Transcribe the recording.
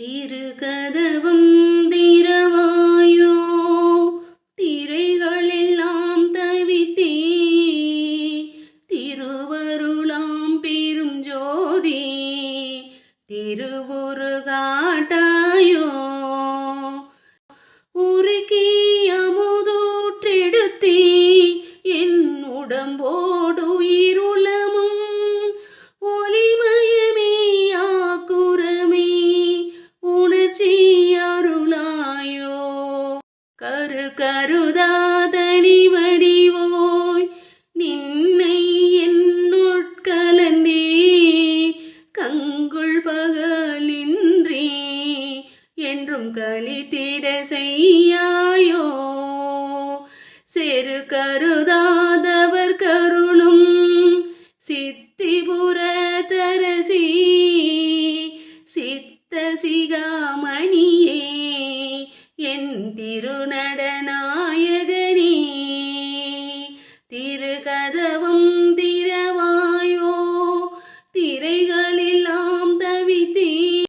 திருகதவம் திரவாயோ? திரைகளெல்லாம் தவித்தே திருவருளாம் பெரும் ஜோதி திருவுரு காட்டாயோ உருக்கி அமுதூற்றெடுத்தே என் உடம்போடு இருளமும் கரு கருதாதனி வடிவோய் நின்னை என்னுட்கலந்தே கங்குள் பகலின்றி என்றும் கலித்திட செய்யாயோ. செரு கருதாதவர் கருளும் சித்திபுர தரசி சித்த சிகாமணியே திருநடநாயகனே திருகத